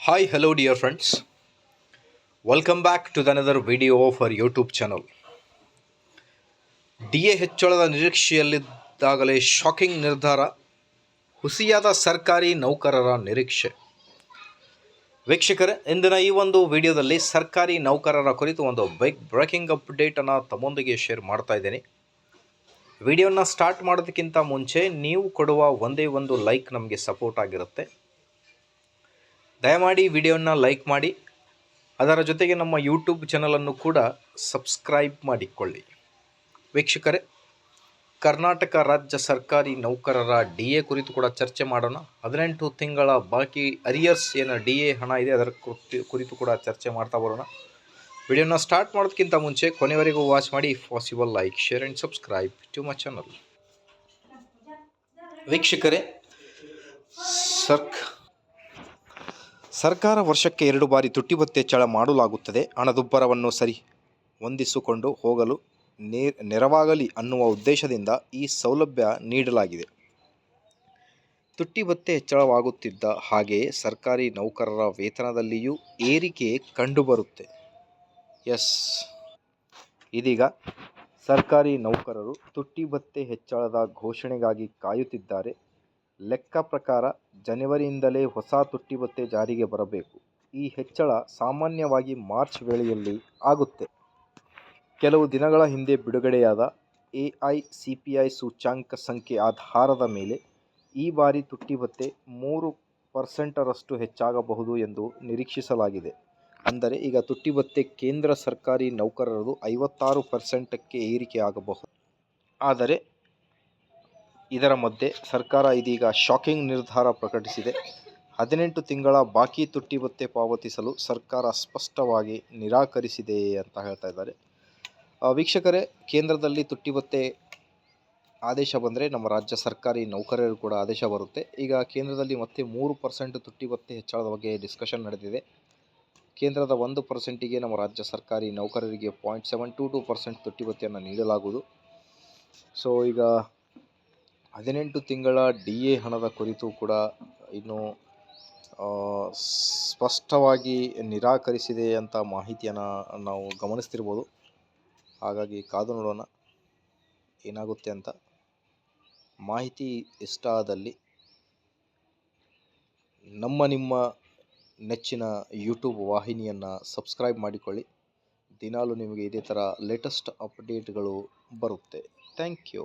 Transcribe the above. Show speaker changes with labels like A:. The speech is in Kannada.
A: Hi, hello, dear friends. Welcome back to the another video of our YouTube. D A ಹೆಚ್ಚಳದ ನಿರೀಕ್ಷೆಯಲ್ಲಿದ್ದಾಗಲೇ ಶಾಕಿಂಗ್ ನಿರ್ಧಾರ ಹುಸಿಯಾದ ಸರ್ಕಾರಿ ನೌಕರರ ನಿರೀಕ್ಷೆ ವೀಕ್ಷಕರೇ ಇಂದಿನ ಈ ಒಂದು ವಿಡಿಯೋದಲ್ಲಿ ಸರ್ಕಾರಿ ನೌಕರರ ಕುರಿತು ಒಂದು ಬೈಕ್ ಬ್ರೇಕಿಂಗ್ ಅಪ್ಡೇಟನ್ನು ತಮ್ಮೊಂದಿಗೆ ಶೇರ್ ಮಾಡ್ತಾ ಇದ್ದೀನಿ ವಿಡಿಯೋನ ಸ್ಟಾರ್ಟ್ ಮಾಡೋದಕ್ಕಿಂತ ಮುಂಚೆ ನೀವು ಕೊಡುವ ಒಂದೇ ಒಂದು ಲೈಕ್ ನಮಗೆ ಸಪೋರ್ಟ್ ಆಗಿರುತ್ತೆ. ದಯಮಾಡಿ ವಿಡಿಯೋನ ಲೈಕ್ ಮಾಡಿ. ಅದರ ಜೊತೆಗೆ ನಮ್ಮ ಯೂಟ್ಯೂಬ್ ಚಾನಲನ್ನು ಕೂಡ ಸಬ್ಸ್ಕ್ರೈಬ್ ಮಾಡಿಕೊಳ್ಳಿ. ವೀಕ್ಷಕರೇ, ಕರ್ನಾಟಕ ರಾಜ್ಯ ಸರ್ಕಾರಿ ನೌಕರರ ಡಿ ಎ ಕುರಿತು ಕೂಡ ಚರ್ಚೆ ಮಾಡೋಣ. ಹದಿನೆಂಟು ತಿಂಗಳ ಬಾಕಿ ಅರಿಯರ್ಸ್ ಏನು ಡಿ ಎ ಹಣ ಇದೆ ಅದರ ಕುರಿತು- ಕೂಡ ಚರ್ಚೆ ಮಾಡ್ತಾ ಬರೋಣ. ವಿಡಿಯೋನ ಸ್ಟಾರ್ಟ್ ಮಾಡೋದಕ್ಕಿಂತ ಮುಂಚೆ ಕೊನೆವರೆಗೂ ವಾಚ್ ಮಾಡಿ if possible like share and subscribe to my channel ವೀಕ್ಷಕರೇ, ಸರ್ಕ್ ಸರ್ಕಾರ ವರ್ಷಕ್ಕೆ ಎರಡು ಬಾರಿ ತುಟ್ಟಿ ಭತ್ಯೆ ಹೆಚ್ಚಳ ಮಾಡಲಾಗುತ್ತದೆ. ಹಣದುಬ್ಬರವನ್ನು ಸರಿ ಹೊಂದಿಸಿಕೊಂಡು ಹೋಗಲು ನೆರವಾಗಲಿ ಅನ್ನುವ ಉದ್ದೇಶದಿಂದ ಈ ಸೌಲಭ್ಯ ನೀಡಲಾಗಿದೆ. ತುಟ್ಟಿ ಭತ್ಯೆ ಹೆಚ್ಚಳವಾಗುತ್ತಿದ್ದ ಹಾಗೆಯೇ ಸರ್ಕಾರಿ ನೌಕರರ ವೇತನದಲ್ಲಿಯೂ ಏರಿಕೆ ಕಂಡುಬರುತ್ತೆ. ಎಸ್. ಇದೀಗ ಸರ್ಕಾರಿ ನೌಕರರು ತುಟ್ಟಿ ಭತ್ಯೆ ಹೆಚ್ಚಳದ ಘೋಷಣೆಗಾಗಿ ಕಾಯುತ್ತಿದ್ದಾರೆ. ಲೆಕ್ಕ ಪ್ರಕಾರ ಜನವರಿಯಿಂದಲೇ ಹೊಸ ತುಟ್ಟಿ ಭತ್ಯೆ ಜಾರಿಗೆ ಬರಬೇಕು. ಈ ಹೆಚ್ಚಳ ಸಾಮಾನ್ಯವಾಗಿ ಮಾರ್ಚ್ ವೇಳೆಯಲ್ಲಿ ಆಗುತ್ತೆ. ಕೆಲವು ದಿನಗಳ ಹಿಂದೆ ಬಿಡುಗಡೆಯಾದ A I C P I ಸೂಚ್ಯಾಂಕ ಸಂಖ್ಯೆ ಆಧಾರದ ಮೇಲೆ ಈ ಬಾರಿ ತುಟ್ಟಿ ಭತ್ಯೆ ಮೂರು ಪರ್ಸೆಂಟರಷ್ಟು ಹೆಚ್ಚಾಗಬಹುದು ಎಂದು ನಿರೀಕ್ಷಿಸಲಾಗಿದೆ. ಅಂದರೆ ಈಗ ತುಟ್ಟಿ ಭತ್ಯೆ ಕೇಂದ್ರ ಸರ್ಕಾರಿ ನೌಕರರದು ಐವತ್ತಾರು ಪರ್ಸೆಂಟಕ್ಕೆ ಏರಿಕೆಯಾಗಬಹುದು. ಆದರೆ ಇದರ ಮಧ್ಯೆ ಸರ್ಕಾರ ಇದೀಗ ಶಾಕಿಂಗ್ ನಿರ್ಧಾರ ಪ್ರಕಟಿಸಿದೆ. ಹದಿನೆಂಟು ತಿಂಗಳ ಬಾಕಿ ತುಟ್ಟಿ ಭತ್ಯೆ ಪಾವತಿಸಲು ಸರ್ಕಾರ ಸ್ಪಷ್ಟವಾಗಿ ನಿರಾಕರಿಸಿದೆ ಅಂತ ಹೇಳ್ತಾ ಇದ್ದಾರೆ. ವೀಕ್ಷಕರೇ, ಕೇಂದ್ರದಲ್ಲಿ ತುಟ್ಟಿ ಭತ್ಯೆ ಆದೇಶ ಬಂದರೆ ನಮ್ಮ ರಾಜ್ಯ ಸರ್ಕಾರಿ ನೌಕರರು ಕೂಡ ಆದೇಶ ಬರುತ್ತೆ. ಈಗ ಕೇಂದ್ರದಲ್ಲಿ ಮತ್ತೆ ಮೂರು ಪರ್ಸೆಂಟ್ ತುಟ್ಟಿ ಭತ್ಯೆ ಹೆಚ್ಚಳದ ಬಗ್ಗೆ ಡಿಸ್ಕಷನ್ ನಡೆದಿದೆ. ಕೇಂದ್ರದ ಒಂದು ಪರ್ಸೆಂಟಿಗೆ ನಮ್ಮ ರಾಜ್ಯ ಸರ್ಕಾರಿ ನೌಕರರಿಗೆ point seven two two percent ತುಟ್ಟಿ ಭತ್ಯೆಯನ್ನು ನೀಡಲಾಗುವುದು. ಸೊ ಈಗ ಹದಿನೆಂಟು ತಿಂಗಳ ಡಿ ಎ ಹಣದ ಕುರಿತು ಕೂಡ ಇನ್ನು ಸ್ಪಷ್ಟವಾಗಿ ನಿರಾಕರಿಸಿದೆ ಅಂತ ಮಾಹಿತಿಯನ್ನು ನಾವು ಗಮನಿಸ್ತಿರ್ಬೋದು. ಹಾಗಾಗಿ ಕಾದು ನೋಡೋಣ ಏನಾಗುತ್ತೆ ಅಂತ. ಮಾಹಿತಿ ಇಷ್ಟ ಆದಲ್ಲಿ ನಮ್ಮ ನಿಮ್ಮ ನೆಚ್ಚಿನ ಯೂಟ್ಯೂಬ್ ವಾಹಿನಿಯನ್ನು ಸಬ್ಸ್ಕ್ರೈಬ್ ಮಾಡಿಕೊಳ್ಳಿ. ದಿನಾಲು ನಿಮಗೆ ಇದೇ ಥರ ಲೇಟೆಸ್ಟ್ ಅಪ್ಡೇಟ್ಗಳು ಬರುತ್ತೆ. Thank you